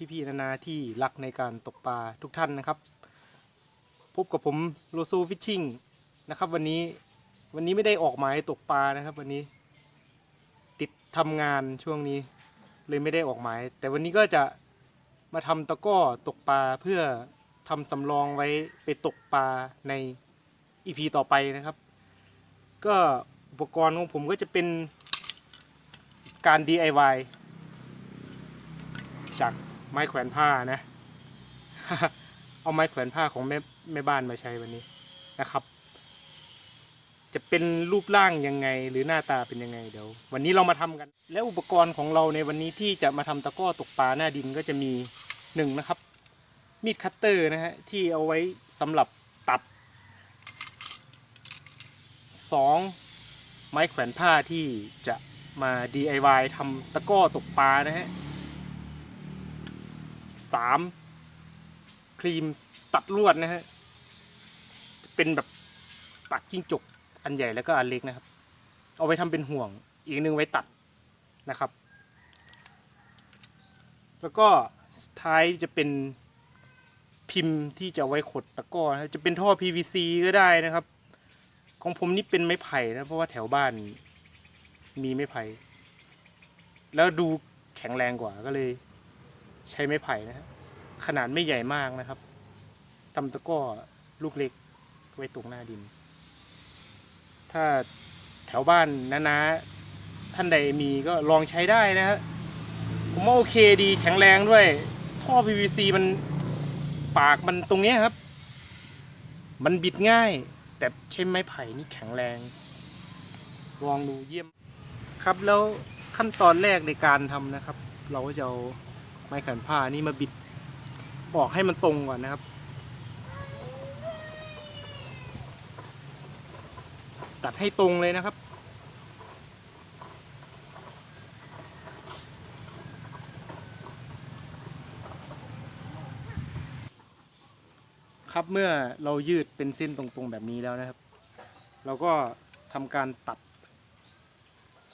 ดีครับพี่ๆนานาที่รักในการตกปลาทุกท่านนะครับ พบกับผมโลโซฟิชชิ่งนะครับ วันนี้วันนี้ไม่ได้ออกหมายตกปลานะครับ วันนี้ติดทำงานช่วงนี้เลยไม่ได้ออกหมาย แต่วันนี้ก็จะมาทำตะก้อตกปลาเพื่อทำสำรองไว้ไปตกปลาในอีพีต่อไปนะครับ ก็อุปกรณ์ของผมก็จะเป็นการ DIY จาก ไม้แขวนผ้านะ เอาไม้แขวนผ้าของแม่แม่บ้านมาใช้วันนี้นะครับ จะเป็นรูปร่างยังไงหรือหน้าตาเป็นยังไงเดี๋ยว วันนี้เรามาทำกัน และอุปกรณ์ของเราในวันนี้ที่จะมาทำตะก้อตกปลาหน้าดินก็จะมีหนึ่งนะครับ มีดคัตเตอร์นะฮะที่เอาไว้สำหรับตัดสองไม้แขวนผ้าที่จะมา DIY ทำตะก้อตกปลานะฮะ สามครีมตัดลวดนะฮะจะเป็นแบบปักจิ้งจกอันใหญ่แล้วก็อันเล็กนะครับ เอาไว้ทำเป็นห่วง อีกหนึ่งไว้ตัดนะครับ แล้วก็ท้ายจะเป็นพิมพ์ที่จะไว้ขดตะก้อนะจะเป็นท่อ PVC ก็ได้นะครับ ของผมนี่เป็นไม้ไผ่นะเพราะว่าแถวบ้านมีไม้ไผ่แล้วดูแข็งแรงกว่าก็เลย ใช้ไม้ไผ่นะฮะขนาดไม่ใหญ่มากนะครับตำตะก้อลูกเล็กไว้ตรงหน้าดิน ถ้าแถวบ้านนะนะท่านใดมีก็ลองใช้ได้นะฮะผมว่าโอเคดีแข็งแรงด้วย ท่อ PVC มันปากมันตรงเนี้ยครับ มันบิดง่าย แต่ใช้ไม้ไผ่นี่แข็งแรง ลองดูเยี่ยมครับแล้วขั้นตอนแรกในการทำนะครับ เราก็จะเอา ไม้แขวนผ้านี่มาบิดออกให้มันตรงก่อนนะครับ ตัดให้ตรงเลยนะครับ ครับเมื่อเรายืดเป็นเส้นตรงๆแบบนี้แล้วนะครับ เราก็ทำการตัด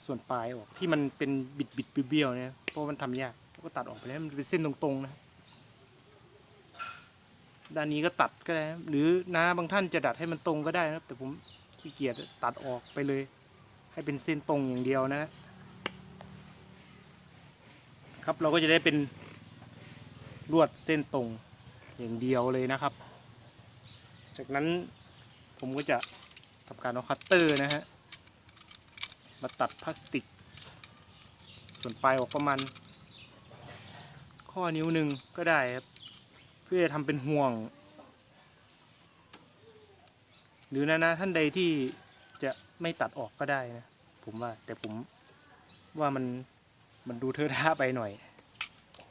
ส่วนปลายออกที่มันเป็นบิดบิดๆเบี้ยวๆเนี่ยเพราะมันทำยาก ก็ตัดออกไปแล้วมันเป็นเส้นตรงๆนะด้านนี้ก็ตัดก็ได้หรือน้าบางท่านจะดัดให้มันตรงก็ได้นะครับ แต่ผมขี้เกียจตัดออกไปเลย ให้เป็นเส้นตรงอย่างเดียวนะครับเราก็จะได้เป็นลวดเส้นตรงอย่างเดียวเลยนะครับ จากนั้นผมก็จะทำการเอาคัตเตอร์นะฮะมาตัดพลาสติก ส่วนปลายออกประมาณ ข้อนิ้วหนึ่งก็ได้ครับ เพื่อจะทำเป็นห่วง หรือนะนะท่านใดที่จะไม่ตัดออกก็ได้นะ ผมว่าแต่ผมว่ามันมันดูเทอะทะไปหน่อย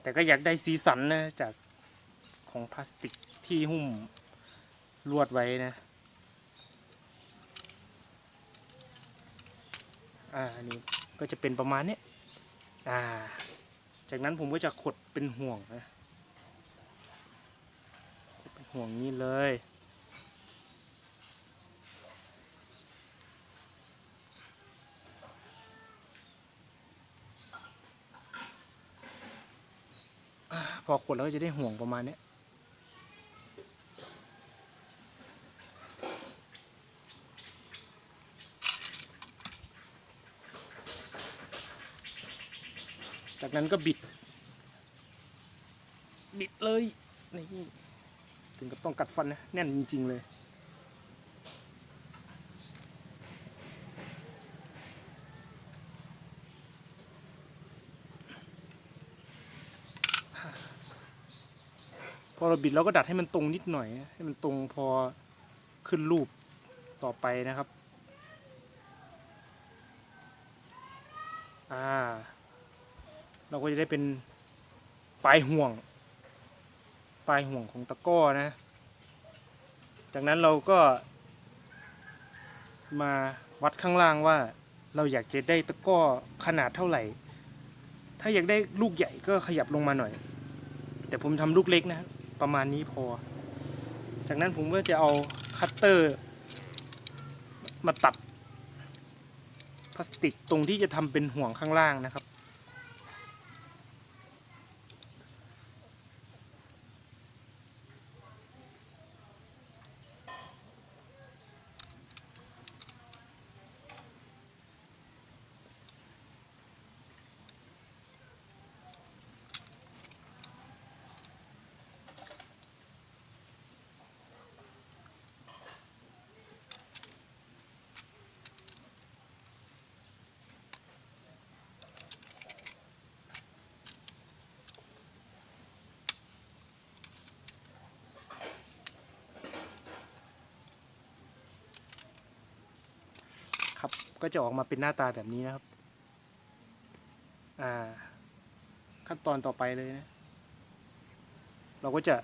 แต่ก็อยากได้สีสันนะจากของพลาสติกที่หุ้มลวดไว้นะอ่าอันนี้ก็จะเป็นประมาณนี้อ่า จากนั้นผมก็จะขดเป็นห่วงนะขดเป็นห่วงนี้เลย พอขดแล้วก็จะได้ห่วงประมาณนี้ จากนั้นก็บิด บิดเลยนี่ถึงกับต้องกัดฟันนะแน่นจริง ๆ เลย พอเราบิดเราก็ดัดให้มันตรงนิดหน่อย ให้มันตรงพอขึ้นรูปต่อไปนะครับ อ่า เราก็จะได้เป็นปลายห่วง ปลายห่วงของตะก้อนะ จากนั้นเราก็ มาวัดข้างล่างว่าเราอยากจะได้ตะก้อขนาดเท่าไหร่ ถ้าอยากได้ลูกใหญ่ก็ขยับลงมาหน่อย แต่ผมทำลูกเล็กนะ ประมาณนี้พอ จากนั้นผมก็จะเอาคัตเตอร์ มาตัดพลาสติกตรงที่จะทำเป็นห่วงข้างล่างนะครับ ก็จะออกมาเป็นหน้าตาแบบนี้นะครับ อ่า ขั้นตอนต่อไปเลยนะ เราก็จะ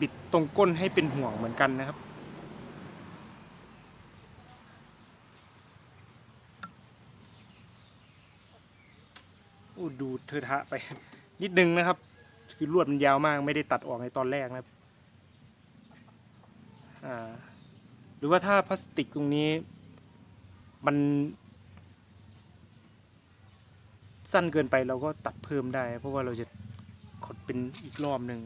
บิดตรงก้นให้เป็นห่วงเหมือนกันนะครับ โอ้ดูเธอทะไป นิดนึงนะครับ คือลวดมันยาวมากไม่ได้ตัดออกในตอนแรกนะครับ อ่า หรือว่าถ้าพลาสติกตรงนี้ มัน สั้นเกินไปเราก็ตัดเพิ่มได้ เพราะว่าเราจะขดเป็นอีกรอบหนึ่ง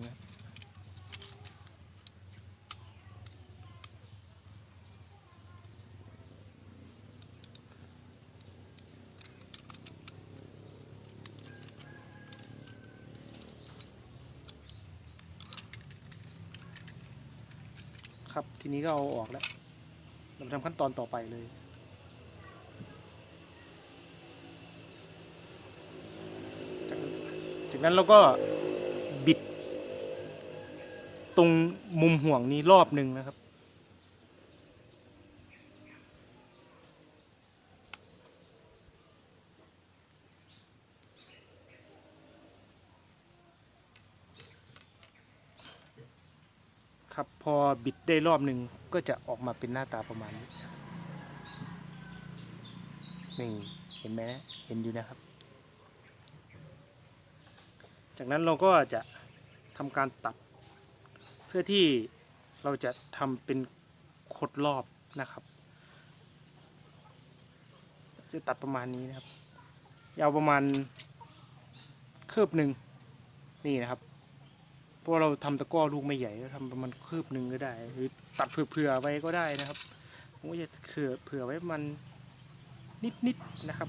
ครับ ทีนี้ก็เอาออกแล้ว เราทำขั้นตอนต่อไปเลย จาก จากนั้นเราก็บิด ตรงมุมห่วงนี้รอบหนึ่งนะครับ ครับพอบิดได้รอบหนึ่งก็จะออกมาเป็นหน้าตาประมาณนี้นี่เห็นไหมเห็นอยู่นะครับ จากนั้นเราก็จะทำการตัด เพื่อที่เราจะทำเป็นขดรอบนะครับ จะตัดประมาณนี้นะครับ ยาวประมาณคืบหนึ่งนี่นะครับเพราะเราทำตะก้อลูกไม่ใหญ่ก็ทำประมาณคืบหนึ่งก็ได้ หรือตัดเผื่อๆไว้ก็ได้นะครับผมก็จะเผื่อเผื่อไว้มันนิดๆนะครับ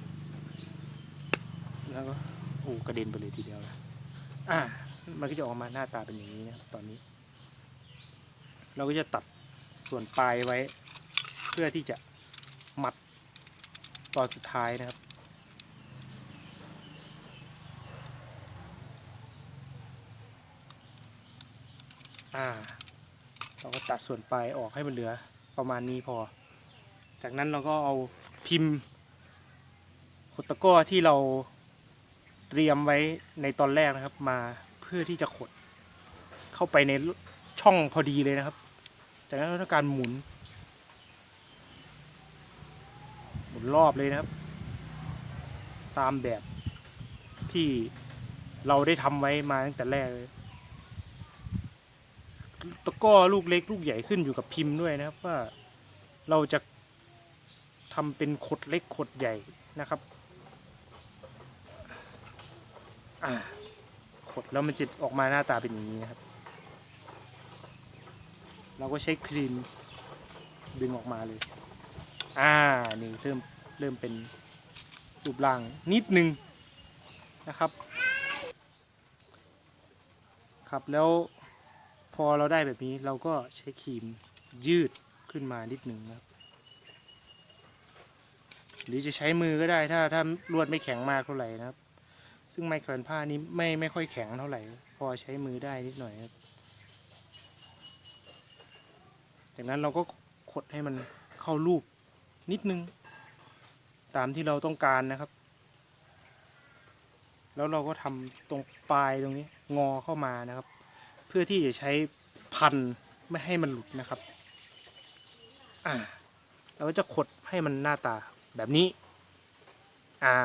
แล้วก็โอ้กระเด็นไปเลยทีเดียวนะ อ่า มันก็จะออกมาหน้าตาเป็นอย่างนี้นะครับตอนนี้ เราก็จะตัดส่วนปลายไว้ เพื่อที่จะมัดตอนสุดท้ายนะครับ อ่า เราก็ตัดส่วนปลายออกให้มันเหลือประมาณนี้พอ จากนั้นเราก็เอาพิมพ์ขดตะก้อที่เรา เตรียมไว้ในตอนแรกนะครับ มาเพื่อที่จะขด เข้าไปในช่องพอดีเลยนะครับ จากนั้นทำการหมุน หมุนรอบเลยนะครับ ตามแบบที่เราได้ทำไว้มาตั้งแต่แรกเลยตะก้อลูกเล็กลูกใหญ่ขึ้นอยู่กับพิมพ์ด้วยนะครับว่าเราจะทำเป็นขดเล็กขดใหญ่นะครับ อ่าขดแล้วมันจะออกมาหน้าตาเป็นอย่างนี้นะครับ เราก็ใช้ครีมดึงออกมาเลย อ่า นี่เริ่มเริ่มเป็นรูปร่างนิดนึงนะครับ ครับแล้วพอเราได้แบบนี้เราก็ใช้ครีมยืดขึ้นมานิดหนึ่งครับ หรือจะใช้มือก็ได้ถ้าถ้าลวดไม่แข็งมากเท่าไหร่นะครับ ซึ่งไม้แขวนผ้านี้ไม่ไม่ค่อยแข็งเท่าไหร่ พอใช้มือได้นิดหน่อยครับ จากนั้นเราก็ขดให้มันเข้ารูปนิดนึง ตามที่เราต้องการนะครับ แล้วเราก็ทำตรงปลายตรงนี้งอเข้ามานะครับ เพื่อที่จะใช้พันไม่ให้มันหลุดนะครับ อ่าเราก็จะขดให้มันหน้าตาแบบนี้ อ่า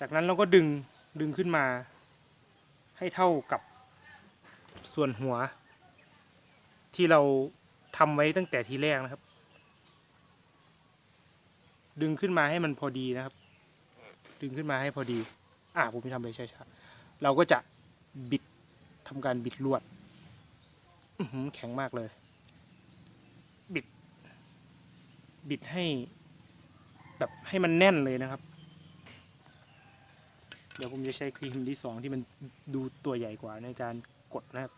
จากนั้นเราก็ดึงดึงขึ้นมา ให้เท่ากับส่วนหัว ที่เราทำไว้ตั้งแต่ทีแรกนะครับ ดึงขึ้นมาให้มันพอดีนะครับ ดึงขึ้นมาให้พอดี อ่าผมจะทำเลยช้าๆเราก็จะบิดทำการบิดลวดอืแข็งมากเลย บิด บิดให้ แบบให้มันแน่นเลยนะครับ เดี๋ยวผมจะใช้ครีมที่สองที่มันดูตัวใหญ่กว่าในการกดนะครับ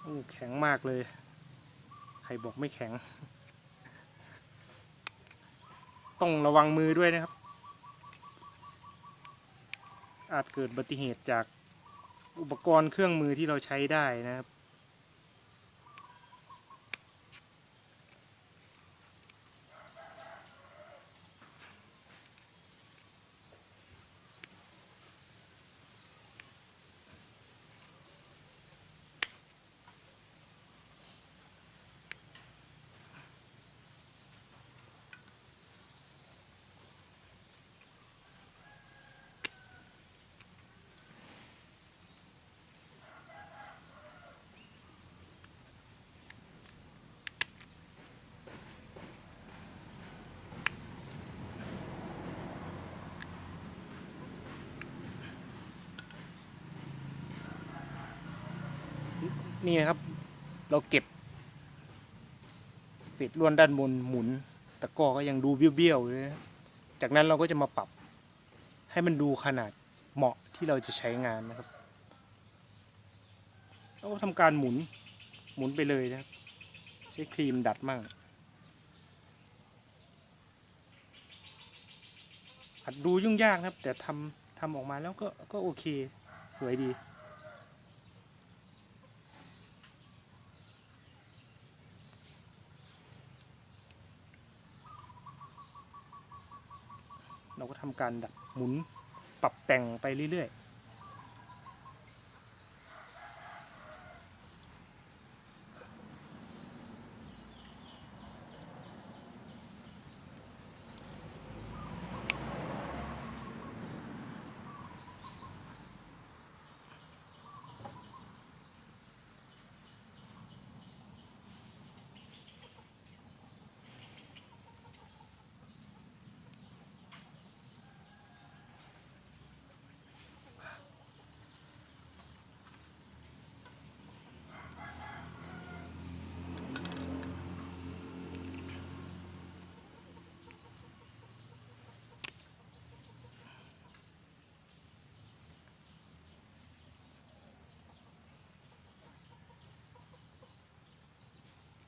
โอ้แข็งมากเลย ใครบอกไม่แข็ง ต้องระวังมือด้วยนะครับ อาจเกิดอุบัติเหตุจากอุปกรณ์เครื่องมือที่เราใช้ได้นะครับ นี่นะครับ เราเก็บเศษลวนด้านบนหมุนตะกอก็ยังดูเบี้ยวๆเลยจากนั้นเราก็จะมาปรับ ให้มันดูขนาดเหมาะที่เราจะใช้งานนะครับเราก็ทำการหมุนหมุนไปเลยนะครับ ใช้ครีมดัดมั่งอาจดูยุ่งยากนะครับ แต่ทำทำออกมาแล้วก็ก็โอเค สวยดี เราก็ทำการดัดหมุนปรับแต่งไปเรื่อย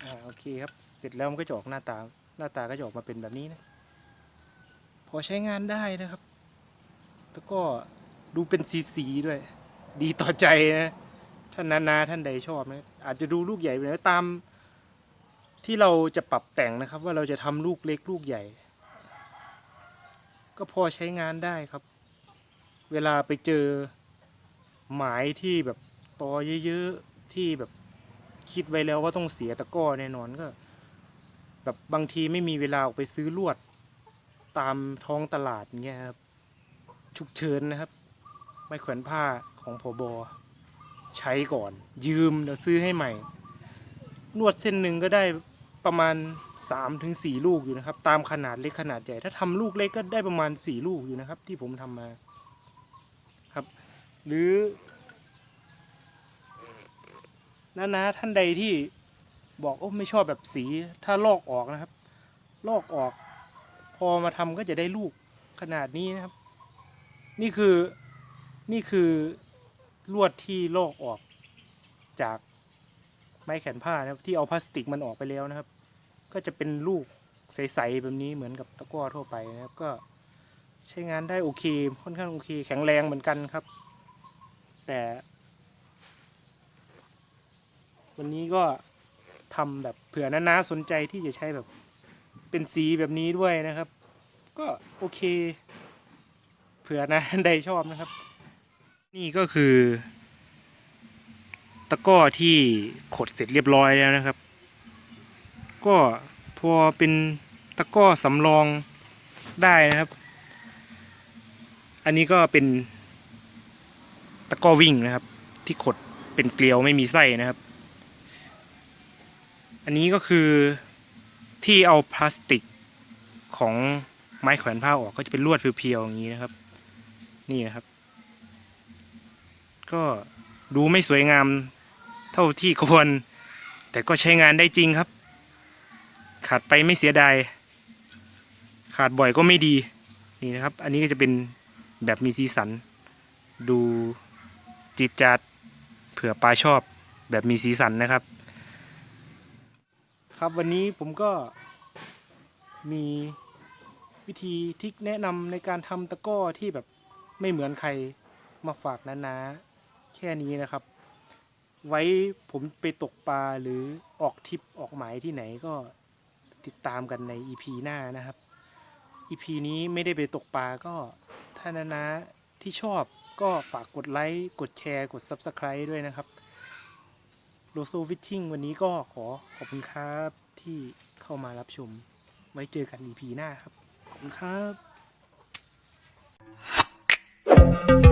อ่าโอเคครับ เสร็จแล้วมันก็จะออกหน้าตา หน้าตาก็จะออกมาเป็นแบบนี้นะ พอใช้งานได้นะครับ แล้วก็ดูเป็นสีๆด้วย ดีต่อใจนะท่านนานาท่านใดชอบนะ อาจจะดูลูกใหญ่ไปน่อยตาม ที่เราจะปรับแต่งนะครับ ว่าเราจะทำลูกเล็กลูกใหญ่ ก็พอใช้งานได้ครับ เวลาไปเจอหมายที่แบบตอเยอะๆที่แบบ คิดไว้แล้วว่าต้องเสียตะก้อแน่นอนก็ แบบบางทีไม่มีเวลาออกไปซื้อลวด ตามท้องตลาดเงี้ยครับฉุกเฉินนะครับ ไม้แขวนผ้าของผบอใช้ก่อน ยืมเดี๋ยวซื้อให้ใหม่ลวดเส้นหนึ่งก็ได้ประมาณ3-4ถึง4ลูกอยู่นะครับ ตามขนาดเล็กขนาดใหญ่ ถ้าทำลูกเล็กก็ได้ประมาณ 4 ลูกอยู่นะครับ ที่ผมทำมาครับ หรือ นานาท่านใดที่บอกโอ้ไม่ชอบแบบสีถ้าลอกออกนะครับ ลอกออก พอมาทำก็จะได้ลูกขนาดนี้นะครับ นี่คือนี่คือลวดที่ลอกออกจากไม้แขวนผ้านะครับที่เอาพลาสติกมันออกไปแล้วนะครับ ก็จะเป็นลูกใสๆแบบนี้เหมือนกับตะกร้อทั่วไปนะครับ ก็ใช้งานได้โอเค ค่อนข้างโอเค แข็งแรงเหมือนกันครับ แต่ วันนี้ก็ทำแบบเผื่อน้าๆสนใจที่จะใช้แบบเป็นสีแบบนี้ด้วยนะครับ ก็โอเค เผื่อนะใดชอบนะครับ นี่ก็คือ ตะกร้อที่ขดเสร็จเรียบร้อยแล้วนะครับ ก็พอเป็นตะกร้อสำรองได้นะครับ อันนี้ก็เป็นตะกร้อวิ่งนะครับ ที่ขดเป็นเกลียวไม่มีไส้นะครับ อันนี้ก็คือที่เอาพลาสติกของไม้แขวนผ้าออกก็จะเป็นลวดเพียวๆอย่างนี้นะครับ นี่นะครับ ก็ดูไม่สวยงามเท่าที่ควร แต่ก็ใช้งานได้จริงครับ ขาดไปไม่เสียดายขาดบ่อยก็ไม่ดีนี่นะครับ อันนี้ก็จะเป็นแบบมีสีสัน ดูจิตจัดเผื่อปลาชอบแบบมีสีสันนะครับ ครับวันนี้ผมก็มีวิธีทริกแนะนำในการทำตะกร้อที่แบบไม่เหมือนใครมาฝากนานาแค่นี้นะครับ ไว้ผมไปตกปลาหรือออกทริปออกหมายที่ไหนก็ติดตามกันใน EP หน้านะครับ EP นี้ไม่ได้ไปตกปลาก็ถ้านานาที่ชอบก็ฝากกดไลค์ กดแชร์ กด Subscribe ด้วยนะครับ โลโซฟิชชิ่งวันนี้ก็ขอขอบคุณครับที่เข้ามารับชม ไว้เจอกัน EP หน้าครับ ขอบคุณครับ